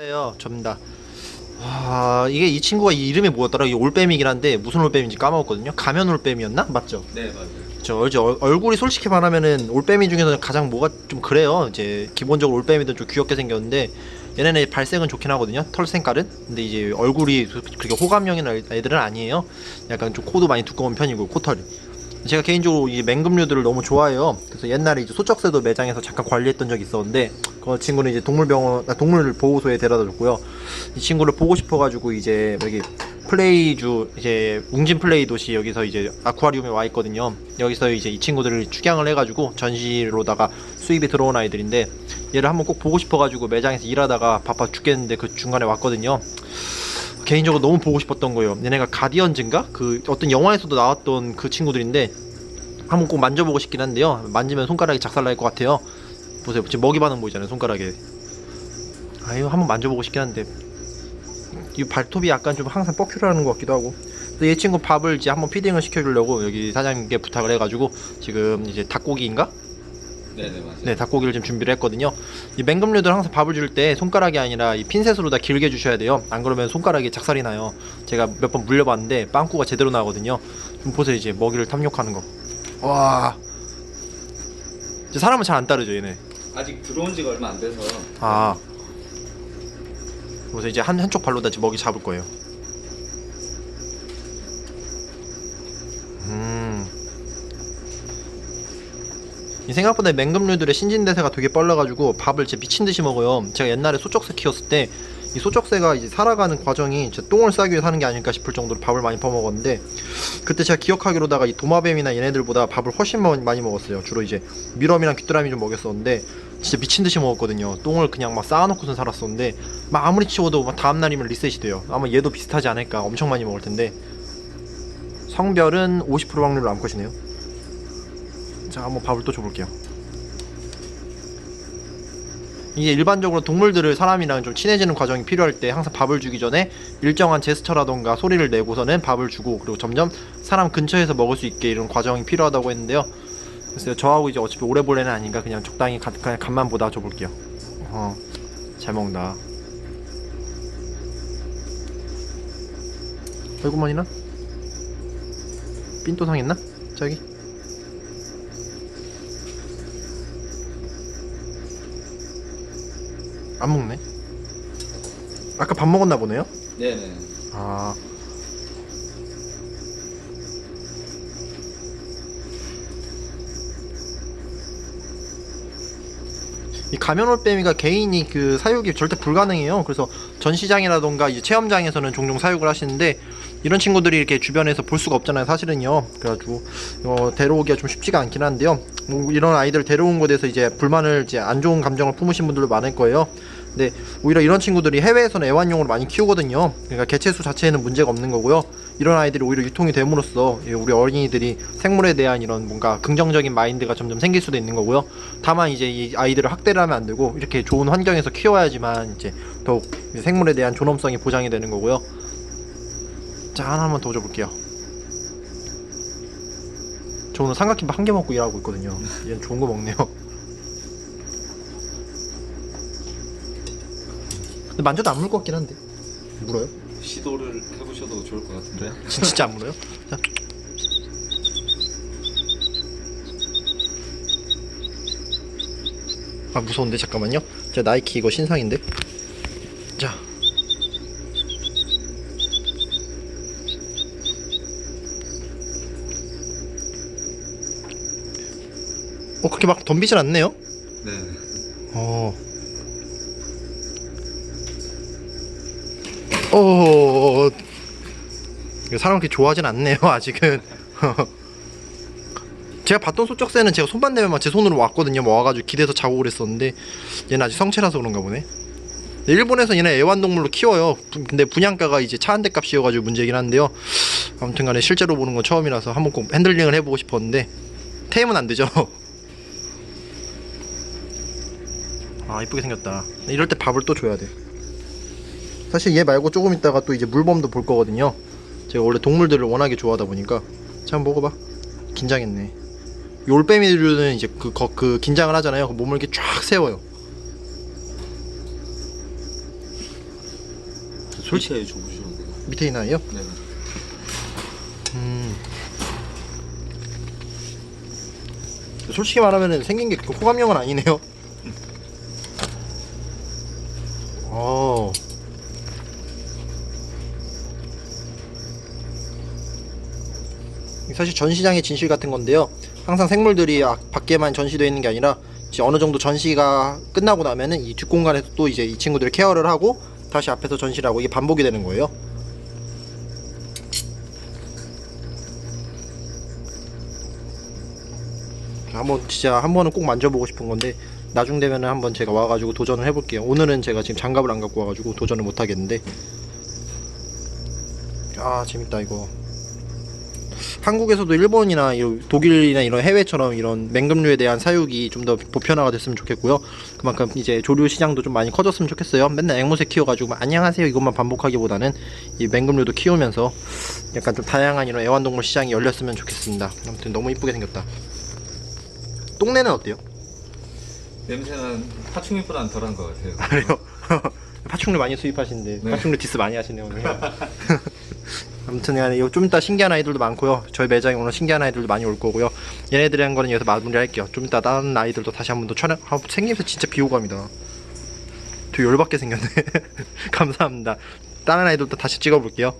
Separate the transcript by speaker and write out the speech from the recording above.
Speaker 1: 예요 접니다. 와 이게 이 친구가 이 이름이 뭐였더라? 이게 올빼미긴 한데 무슨 올빼미인지 까먹었거든요. 가면 올빼미였나? 맞죠?
Speaker 2: 네 맞아요.
Speaker 1: 저 이제 얼- 얼굴이 솔직히 말하면은 올빼미 중에서는 가장 뭐가 좀 그래요? 이제 기본적으로 올빼미도 좀 귀엽게 생겼는데 얘네는 발색은 좋긴 하거든요. 털 색깔은? 근데 이제 얼굴이 그렇게 호감형인 애- 애들은 아니에요. 약간 좀 코도 많이 두꺼운 편이고 코털이 제가 개인적으로 이 맹금류들을 너무 좋아해요. 그래서 옛날에 이제 소쩍새도 매장에서 잠깐 관리했던 적이 있었는데 그 친구는 이제 동물병원 아, 동물 보호소에 데려다 줬고요. 이 친구를 보고 싶어가지고 이제 여기 플레이주 이제 웅진 플레이 도시 여기서 이제 아쿠아리움에 와 있거든요. 여기서 이제 이 친구들을 축양을 해가지고 전시로다가 수입이 들어온 아이들인데 얘를 한번 꼭 보고 싶어가지고 매장에서 일하다가 바빠 죽겠는데 그 중간에 왔거든요. 개인적으로 너무 보고 싶었던 거예요. 얘네가 가디언즈인가? 그 어떤 영화에서도 나왔던 그 친구들인데 한번 꼭 만져보고 싶긴 한데요. 만지면 손가락이 작살날 것 같아요. 보세요. 지금 먹이 반응 보이잖아요. 손가락에. 아유 한번 만져보고 싶긴 한데 이 발톱이 약간 좀 항상 뻐큐라는 것 같기도 하고. 얘 친구 밥을 이제 한번 피딩을 시켜주려고 여기 사장님께 부탁을 해가지고 지금 이제 닭고기인가?
Speaker 2: 네네 맞아요.
Speaker 1: 네, 닭고기를 지금 준비를 했거든요. 이 맹금류들 항상 밥을 줄 때 손가락이 아니라 이 핀셋으로 다 길게 주셔야 돼요. 안 그러면 손가락이 작살이 나요. 제가 몇 번 물려봤는데 빵꾸가 제대로 나거든요. 좀 보세요, 이제 먹이를 탐욕하는 거. 와. 이제 사람은 잘 안 따르죠, 얘네.
Speaker 2: 아직 들어온 지가 얼마 안 돼서
Speaker 1: 아. 그래서 이제 한 한쪽 발로 다 이제 먹이 잡을 거예요. 이 생각보다 맹금류들의 신진대사가 되게 빨라가지고 밥을 진짜 미친 듯이 먹어요. 제가 옛날에 소쩍새 키웠을 때 이 소쩍새가 이제 살아가는 과정이 진짜 똥을 싸기 위해 사는 게 아닐까 싶을 정도로 밥을 많이 퍼먹었는데 그때 제가 기억하기로다가 이 도마뱀이나 얘네들보다 밥을 훨씬 많이 먹었어요. 주로 이제 미럼이랑 귀뚜라미 좀 먹였었는데 진짜 미친 듯이 먹었거든요. 똥을 그냥 막 쌓아놓고선 살았었는데 막 아무리 치워도 막 다음 날이면 리셋이 돼요. 아마 얘도 비슷하지 않을까. 엄청 많이 먹을 텐데 성별은 50% 확률로 암컷이네요. 자, 한번 밥을 또 줘볼게요. 이게 일반적으로 동물들을 사람이랑 좀 친해지는 과정이 필요할 때 항상 밥을 주기 전에 일정한 제스처라던가 소리를 내고서는 밥을 주고 그리고 점점 사람 근처에서 먹을 수 있게 이런 과정이 필요하다고 했는데요. 그래서 저하고 이제 어차피 오래 볼 애는 아닌가 그냥 적당히 가, 그냥 간만 보다 줘볼게요. 어, 잘 먹는다. 얼굴만이나? 삔또상 있나? 저기. 안 먹네. 아까 밥 먹었나 보네요.
Speaker 2: 네네.
Speaker 1: 아. 이 가면올빼미가 개인이 그 사육이 절대 불가능해요. 그래서 전시장이라던가 이제 체험장에서는 종종 사육을 하시는데 이런 친구들이 이렇게 주변에서 볼 수가 없잖아요. 사실은요. 그래가지고 어, 데려오기가 좀 쉽지가 않긴 한데요. 뭐 이런 아이들 데려온 것에 대해서 이제 불만을 이제 안 좋은 감정을 품으신 분들도 많을 거예요. 근데 오히려 이런 친구들이 해외에서는 애완용으로 많이 키우거든요. 그러니까 개체수 자체에는 문제가 없는 거고요. 이런 아이들이 오히려 유통이 됨으로써 이 우리 어린이들이 생물에 대한 이런 뭔가 긍정적인 마인드가 점점 생길 수도 있는 거고요. 다만 이제 이 아이들을 학대를 하면 안 되고 이렇게 좋은 환경에서 키워야지만 이제 더욱 생물에 대한 존엄성이 보장이 되는 거고요. 자 하나만 더 줘볼게요. 저 오늘 삼각김밥 한 개 먹고 일하고 있거든요. 얘는 좋은 거 먹네요. 근데 만져도 안 물 것 같긴 한데 물어요?
Speaker 2: 시도를 해보셔도 좋을 것 같은데.
Speaker 1: 진- 진짜 안 물어요? 자. 아 무서운데 잠깐만요. 제 나이키 이거 신상인데. 자. 어 그렇게 막 덤비진 않네요.
Speaker 2: 네.
Speaker 1: 어. 어. 사람 그렇게 좋아하진 않네요, 아직은. 제가 봤던 소쩍새는 제가 손만 대면 제 손으로 왔거든요. 뭐 와가지고 기대서 자고 그랬었는데 얘는 아직 성체라서 그런가 보네. 일본에서 얘네 애완동물로 키워요. 부- 근데 분양가가 이제 차 한 대 값이어가지고 문제긴 한데요. 아무튼간에 실제로 보는 건 처음이라서 한번 꼭 핸들링을 해보고 싶었는데 테임은 안 되죠. 아 이쁘게 생겼다 이럴 때 밥을 또 줘야 돼 사실 얘 말고 조금 있다가 또 이제 물범도 볼 거거든요 제가 원래 동물들을 워낙에 좋아하다 보니까 자 한번 먹어봐 긴장했네 이 올빼미들은 이제 그, 거, 그 긴장을 하잖아요 그 몸을 이렇게 쫙 세워요
Speaker 2: 솔직히 좁으셔도 돼요.
Speaker 1: 밑에 있나요?
Speaker 2: 네.
Speaker 1: 음. 솔직히 말하면은 생긴 게 호감형은 아니네요. 사실 전시장의 진실 같은 건데요. 항상 생물들이 아- 밖에만 전시되어 있는 게 아니라 어느 정도 전시가 끝나고 나면은 이 뒷공간에서 또 이제 이 친구들을 케어를 하고 다시 앞에서 전시를 하고 이게 반복이 되는 거예요. 한번 진짜 한 번은 꼭 만져보고 싶은 건데 나중 되면은 한번 제가 와가지고 도전을 해볼게요. 오늘은 제가 지금 장갑을 안 갖고 와가지고 도전을 못 하겠는데 아 재밌다 이거. 한국에서도 일본이나 독일이나 이런 해외처럼 이런 맹금류에 대한 사육이 좀 더 보편화가 됐으면 좋겠고요. 그만큼 이제 조류 시장도 좀 많이 커졌으면 좋겠어요. 맨날 앵무새 키워가지고 막 안녕하세요 이것만 반복하기보다는 이 맹금류도 키우면서 약간 좀 다양한 이런 애완동물 시장이 열렸으면 좋겠습니다. 아무튼 너무 이쁘게 생겼다. 똥내는 어때요?
Speaker 2: 냄새는 파충류보다는 덜한 것 같아요.
Speaker 1: 그래요? 파충류 많이 수입하시는데
Speaker 2: 네.
Speaker 1: 파충류 디스 많이 하시네요 오늘. 아무튼 간에 좀 이따 신기한 아이들도 많고요. 저희 매장에 오늘 신기한 아이들도 많이 올 거고요. 얘네들이 한 거는 여기서 마무리할게요. 좀 이따 다른 아이들도 다시 한 번 더 촬영. 아, 생김새 진짜 비호감이다. 되게 열받게 생겼네. 감사합니다. 다른 아이들도 다시 찍어볼게요.